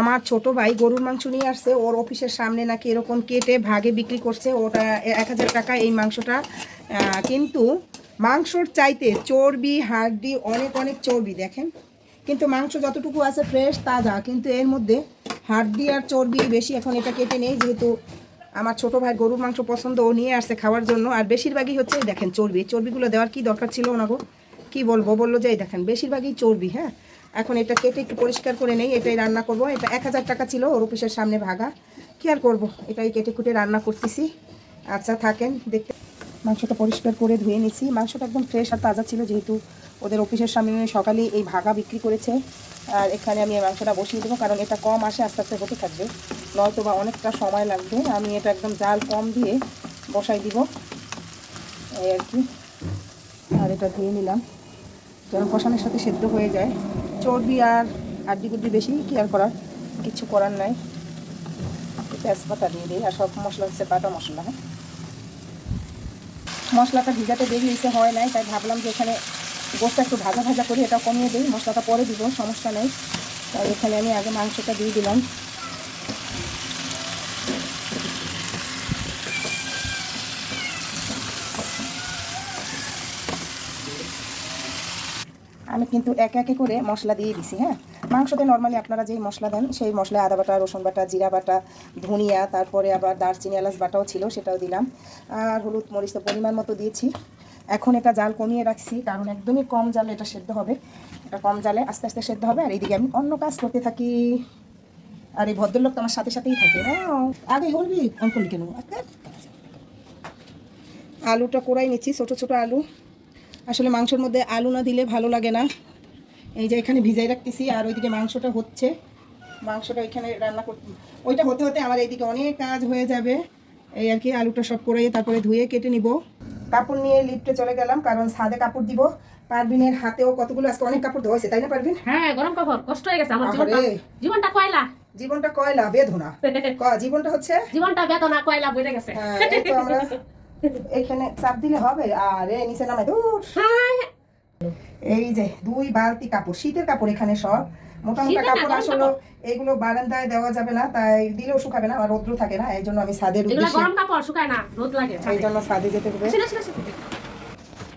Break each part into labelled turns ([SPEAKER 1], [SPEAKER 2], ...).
[SPEAKER 1] আমার ছোট ভাই গরুর মাংস নিয়ে আসছে, ওর অফিসের সামনে নাকি এরকম কেটে ভাগে বিক্রি করছে, ওটা এক হাজার টাকা এই মাংসটা। কিন্তু মাংসর চাইতে চর্বি, হাড্ডি, অনেক অনেক চর্বি দেখেন। কিন্তু মাংস যতটুকু আছে ফ্রেশ তাজা, কিন্তু এর মধ্যে হাড্ডি আর চর্বি বেশি এখন এটা কেটে নেই, যেহেতু আমার ছোট ভাই গরুর মাংস পছন্দ, ও নিয়ে আসছে খাওয়ার জন্য। আর বেশিরভাগই হচ্ছে দেখেন চর্বি চর্বিগুলো দেওয়ার কি দরকার ছিল ওনাগো? কি বলব? বলল যে দেখেন, বেশিরভাগই চর্বি হ্যাঁ? এখন এটা কেটে একটু পরিষ্কার করে নেই, এটাই রান্না করব। এটা এক হাজার টাকা ছিল, ওর অফিসের সামনে ভাগা। কি আর করব? এটাই কেটে কুটে রান্না করতেছি। আচ্ছা থাকেন, দেখতে মাংসটা পরিষ্কার করে ধুয়ে নিছি। মাংসটা একদম ফ্রেশ আর তাজা ছিল, যেহেতু ওদের অফিসের সামনে সকালে এই ভাগা বিক্রি করেছে। আর এখানে আমি এই মাংসটা বসিয়ে দেবো, কারণ এটা কম আসে, আস্তে আস্তে হতে থাকবে। নয়তো বা অনেকটা সময় লাগবে। আমি এটা একদম জাল কম দিয়ে বসাই দিব। এই আর কি। আর এটা ধুয়ে নিলাম। যেন কষানোর সাথে সেদ্ধ হয়ে যায়। চর্বি আর আড্ডি গুড্ডি বেশি কেয়ার করার কিছু করার নাই। তেজপাতা দিয়ে দিই, আর সব মশলা হচ্ছে বাটা মশলা। হ্যাঁ মশলাটা ভিজাতে দেরি হয়েছে, হয় নাই, তাই ভাবলাম যে এখানে গোসটা একটু ভাজা ভাজা করে এটা কমিয়ে দিই, মশলাটা পরে দিব, সমস্যা নেই। তাই এখানে আমি আগে মাংসটা দিয়ে দিলাম। আমি কিন্তু একে একে করে মশলা দিয়ে দিছি হ্যাঁ? মাংসতে নর্মালি আপনারা যেই মশলা দেন, সেই মশলায় আদা বাটা, রসুন বাটা, জিরা বাটা, ধনিয়া, তারপরে আবার দারচিনি, এলাচ বাটাও ছিল, সেটাও দিলাম। আর হলুদ মরিচ তো পরিমাণ মতো দিয়েছি। এখন এটা জাল কমিয়ে রাখছি, কারণ একদমই কম জালে এটা সেদ্ধ হবে। এটা কম জালে আস্তে আস্তে সেদ্ধ হবে, আর এইদিকে আমি অন্য কাজ করতে থাকি। আর এই ভদ্রলোক তো আমার সাথে সাথেই থাকে। আগে বলবি অঙ্কন কেন? আলুটা কোড়াই নিচ্ছি, ছোটো ছোটো আলু। আসলে মাংসের মধ্যে আলু না দিলে ভালো লাগে না। এই যে এখানে ভিজাই রাখতেছি আর ওইদিকে মাংসটা হচ্ছে। মাংসটা ওইখানে রান্না করতে ওইটা হতে হতে আমার এইদিকে অনেক কাজ হয়ে যাবে। এই আর কি আলুটা সব করাইয়ে তারপরে ধুয়ে কেটে নিব। কাপড় নিয়ে লিফটে চলে গেলাম কারণ ছাদে কাপড় দিব। পারবিনের হাতেও কতগুলো আজকে অনেক কাপড় ধোয়াছে তাই না পারবিন
[SPEAKER 2] হ্যাঁ গরম কাপড় কষ্ট হয়ে গেছে আমার জীবনটা। জীবনটা কয়লা?
[SPEAKER 1] জীবনটা কয়লা বেদনা। জীবনটা হচ্ছে?
[SPEAKER 2] জীবনটা বেদনা কয়লা বইরে গেছে।
[SPEAKER 1] হ্যাঁ, আমরা এখানে চাপ দিলে হবে আরে নিচে নামে
[SPEAKER 2] হ্যাঁ,
[SPEAKER 1] এই যে দুই বালতি কাপড় শীতের কাপড় এখানে সব। মোটা মোটা কাপড় আসলে এগুলো বারান্দায় দেওয়া যাবে না তাই দিলেও শুকাবে না আর রৌদ্র থাকে না এই জন্য আমি ছাদের
[SPEAKER 2] গরম কাপড় শুকায় না রোদ লাগে।
[SPEAKER 1] এই জন্য ছাদে যেতে হবে।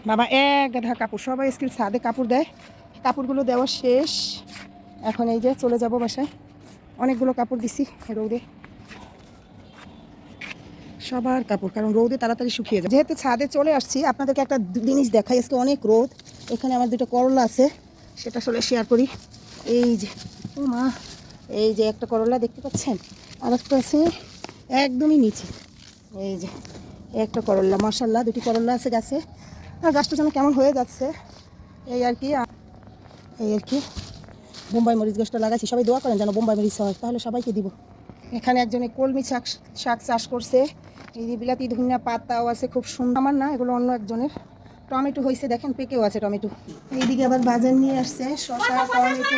[SPEAKER 1] বাবা এক গাধা কাপড় সবাই স্কিল ছাদে কাপড় দেয়। কাপড়গুলো দেওয়া শেষ। এখন এই যে চলে যাব বাসায়। অনেকগুলো কাপড় দিছি রৌদে। সবার কাপড়, কারণ রোদে তাড়াতাড়ি শুকিয়ে যায়। যেহেতু ছাদে চলে আসছি, আপনাদেরকে একটা জিনিস দেখাই। আজকে অনেক রোদ। এখানে আমার দুটো করলা আছে, সেটা আসলে শেয়ার করি। এই যে, ও মা, এই যে একটা করলা দেখতে পাচ্ছেন? আর একটা আছে একদমই নিচে। এই যে, একটা করল্লা মার্শাল্লাহ দুটি করল্লা আছে গাছে। আর গাছটা যেন কেমন হয়ে যাচ্ছে। এই আর কি এই আর কি, বোম্বাই মরিচ গাছটা লাগাইছি। সবাই দোয়া করেন যেন বোম্বাই মরিচ হয়, তাহলে সবাইকে দিব। এখানে একজনে কলমি শাক শাক চাষ করছে। এই যে বিলাতি ধনিয়া পাতাও আছে খুব সুন্দর। আমার না এগুলো অন্য একজনের। টমেটো হয়েছে দেখেন পেকেও আছে টমেটো। এইদিকে আবার বাজার নিয়ে আসছে শসা টমেটো।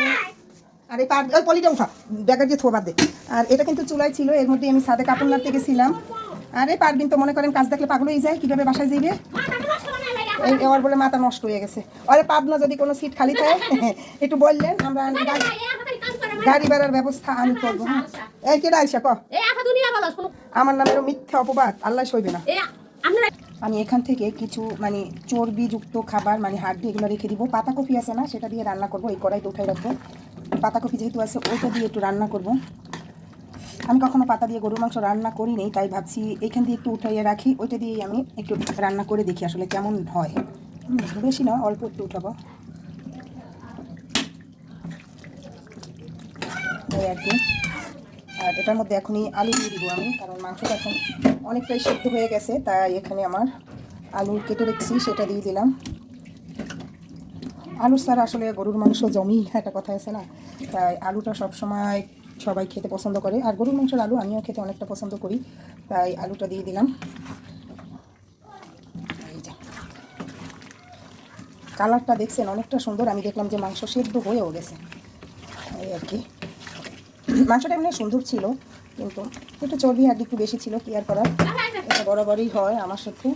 [SPEAKER 1] আর এই পার ওই পলিটা উঠা ব্যাগের দিয়ে থোবার দে। আর এটা কিন্তু চুলাই ছিল এর মধ্যে আমি সাদে কাপড় নাড়তে গেছিলাম। এই পারবিন তো মনে করেন কাজ দেখলে পাগল হয়ে যায় কীভাবে বাসায় যাইবে? এই এবার বলে মাথা নষ্ট হয়ে গেছে। আরে পাবনা যদি কোনো সিট খালি থাকে একটু বললেন আমরা গাড়ি গাড়ি ভাড়ার ব্যবস্থা আমি করব। হ্যাঁ। এই কেডা আইসা ক? আমার নামেরও মিথ্যা অপবাদ আল্লাহ সইবে না। আমি এখান থেকে কিছু মানে চর্বিযুক্ত খাবার মানে হাড্ডি এগুলো রেখে দিব। পাতাকপি আছে না সেটা দিয়ে রান্না করব এই কড়াইতে উঠাই রাখব। পাতাকপি যেহেতু আছে ওইটা দিয়ে একটু রান্না করব। আমি কখনো পাতা দিয়ে গরুর মাংস রান্না করি করিনি তাই ভাবছি এখান দিয়ে একটু উঠাইয়ে রাখি। ওইটা দিয়েই আমি একটু রান্না করে দেখি আসলে কেমন হয়। বেশি না অল্প একটু উঠাবো। এই আর কি। আর এটার মধ্যে এখনই আলু দিয়ে দিব আমি, কারণ মাংসটা এখন অনেকটাই সেদ্ধ হয়ে গেছে, তাই এখানে আমার আলু কেটে রেখেছি, সেটা দিয়ে দিলাম। আলু স্যার আসলে গরুর মাংস জমি, একটা কথা আছে না? তাই আলুটা সবসময় সবাই খেতে পছন্দ করে, আর গরুর মাংসের আলু আমিও খেতে অনেকটা পছন্দ করি, তাই আলুটা দিয়ে দিলাম। কালারটা দেখছেন, অনেকটা সুন্দর, আমি দেখলাম যে মাংস সেদ্ধ হয়েও গেছে। এই আর কি। মাংসটা এমনি সুন্দর ছিল, কিন্তু একটু চর্বি আর একটু বেশি ছিল, কি আর করার? এটা বরাবরই হয় আমার সাথে।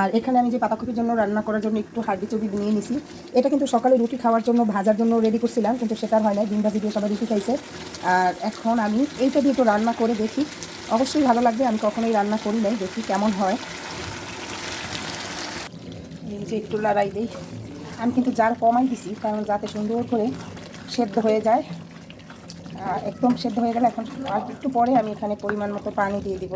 [SPEAKER 1] আর এখানে আমি যে পাতাকপির জন্য রান্না করার জন্য একটু হাড্ডি চর্বি নিয়ে নিছি। এটা কিন্তু সকালে রুটি খাওয়ার জন্য ভাজার জন্য রেডি করছিলাম, কিন্তু সেটা হয় না ডিম ভাজি দিয়ে সবাই রুটি খাইছে। আর এখন আমি এইটা দিয়ে একটু রান্না করে দেখি। অবশ্যই ভালো লাগবে, আমি কখনোই রান্না করি নাই, দেখি কেমন হয়। একটু লড়াই দিই। আমি কিন্তু জার কমাই দিছি, কারণ যাতে সুন্দর করে সেদ্ধ হয়ে যায়। একদম সেদ্ধ হয়ে গেলে এখন আর একটু পরে আমি এখানে পরিমাণ মতো পানি দিয়ে দিব।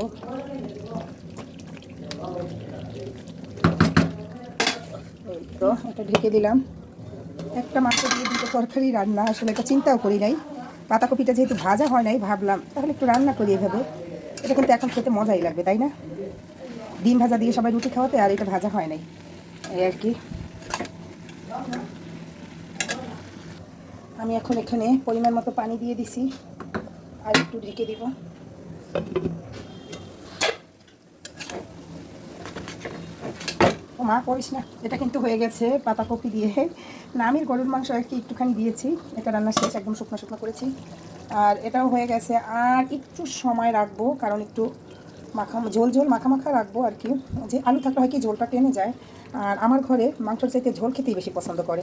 [SPEAKER 1] তো, এটা ঢেকে দিলাম। একটা মাত্র দিয়ে দুটো তরকারি রান্না, আসলে এটা চিন্তাও করি নাই। পাতাকপিটা যেহেতু ভাজা হয় নাই, ভাবলাম তাহলে একটু রান্না করি এভাবে। এটা কিন্তু এখন খেতে মজাই লাগবে, তাই না? ডিম ভাজা দিয়ে সবাই রুটি খাওয়াতে আর এটা ভাজা হয় নাই। এই আর কি। আমি এখন এখানে পরিমাণ মতো পানি দিয়ে দিছি। আর একটু ঢেকে দিব। মা করিস না। এটা কিন্তু হয়ে গেছে পাতাকপি দিয়ে। না, আমি গরুর মাংস আর কি একটুখানি দিয়েছি। এটা রান্না শেষ, একদম শুকনো শুকনো করেছি। আর এটাও হয়ে গেছে। আর একটু সময় রাখব, কারণ একটু মাখা, ঝোল ঝোল মাখা মাখা রাখব আর কি যে আলু থাকলে হয় কি ঝোলটা টেনে যায়। আর আমার ঘরে মাংসর চাইতে ঝোল খেতেই বেশি পছন্দ করে।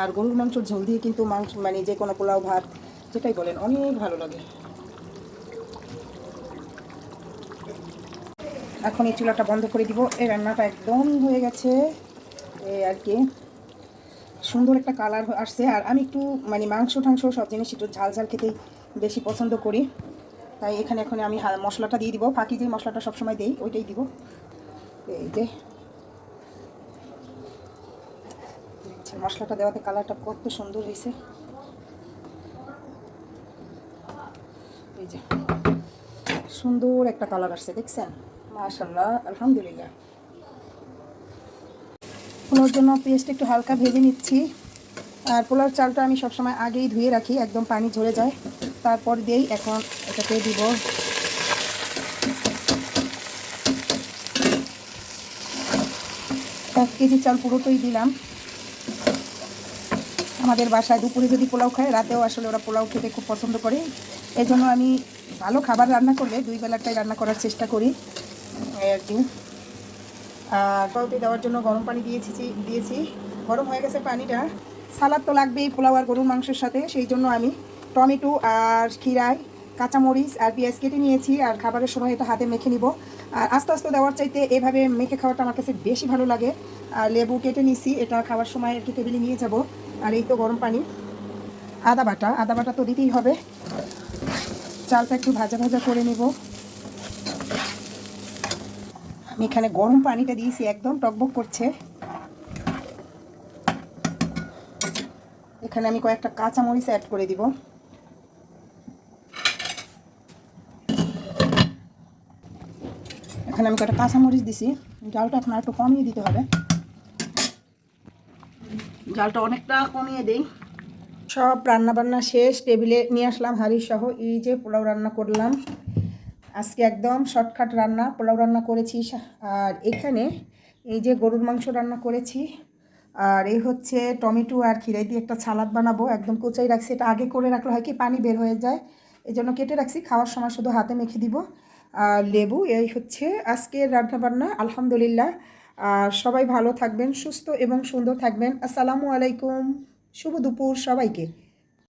[SPEAKER 1] আর গরুর মাংসর ঝোল দিয়ে কিন্তু মাংস মানে যে কোনো পোলাও, ভাত, যেটাই বলেন, অনেক ভালো লাগে। এখন এই চুলাটা বন্ধ করে দিব। এই রান্নাটা একদম হয়ে গেছে। এই আর কি। সুন্দর একটা কালার আসছে। আর আমি একটু মানে মাংস টাংস সব জিনিস একটু ঝাল ঝাল খেতেই বেশি পছন্দ করি। তাই এখানে এখন আমি মশলাটা দিয়ে দিব। ফাঁকি যে মশলাটা সবসময় দিই, ওইটাই দিব। এই যে দেখছেন মশলাটা দেওয়াতে কালারটা কত সুন্দর হয়েছে। এই যে, সুন্দর একটা কালার আসছে, দেখছেন? মাশাল্লাহ আলহামদুলিল্লাহ। পোলাওর জন্য পেস্ট একটু হালকা ভেজে নিচ্ছি। আর পোলার চালটা আমি সবসময় আগেই ধুয়ে রাখি, একদম পানি ঝরে যায়। তারপর দিয়েই এখন এটাকে দিব। এক কেজি চাল পুরোটাই দিলাম। আমাদের বাসায় দুপুরে যদি পোলাও খায়, রাতেও আসলে ওরা পোলাও খেতে খুব পছন্দ করে। এই জন্য আমি ভালো খাবার রান্না করলে দুই বেলাটাই রান্না করার চেষ্টা করি। আর কি। আর দেওয়ার জন্য গরম পানি দিয়েছি দিয়েছি। গরম হয়ে গেছে পানিটা। সালাদ তো লাগবেই পোলাও আর গরুর মাংসের সাথে। সেই জন্য আমি টমেটো আর খিরায় কাঁচামরিচ আর পেঁয়াজ কেটে নিয়েছি আর খাবারের সময় এটা হাতে মেখে নিব। আর আস্তে আস্তে দেওয়ার চাইতে এভাবে মেখে খাওয়াটা আমার কাছে বেশি ভালো লাগে। আর লেবু কেটে নিছি, এটা খাওয়ার সময় আর কি টেবিলে নিয়ে যাব। আর এই তো গরম পানি। আদা বাটা আদা বাটা তো দিতেই হবে। চালটা একটু ভাজা ভাজা করে নেব। আমি এখানে গরম পানিটা দিয়েছি, একদম টকবক করছে। এখানে আমি কয়েকটা কাঁচা মরিচ অ্যাড করে দিব। এখানে আমি কয়েকটা কাঁচামরিচ দিছি। জালটা এখন আর একটু কমিয়ে দিতে হবে। জালটা অনেকটা কমিয়ে দেই। সব রান্না বান্না শেষ, টেবিলে নিয়ে আসলাম হাঁড়ি সহ এই যে পোলাও রান্না করলাম। আজকে একদম শর্টকাট রান্না, পোলাও রান্না করেছি। আর এখানে এই যে গরুর মাংস রান্না করেছি। আর এই হচ্ছে টমেটো আর খিরাই দিয়ে একটা সালাদ বানাবো। একদম কুচাই রাখছি। এটা আগে করে রাখলে হয় কি, পানি বের হয়ে যায়। এই জন্য কেটে রাখছি। খাওয়ার সময় শুধু হাতে মেখে দিব। আর লেবু, এই হচ্ছে আজকের রান্না বান্না আলহামদুলিল্লাহ। আর সবাই ভালো থাকবেন সুস্থ এবং সুন্দর থাকবেন। আসসালামু আলাইকুম। শুভ দুপুর সবাইকে।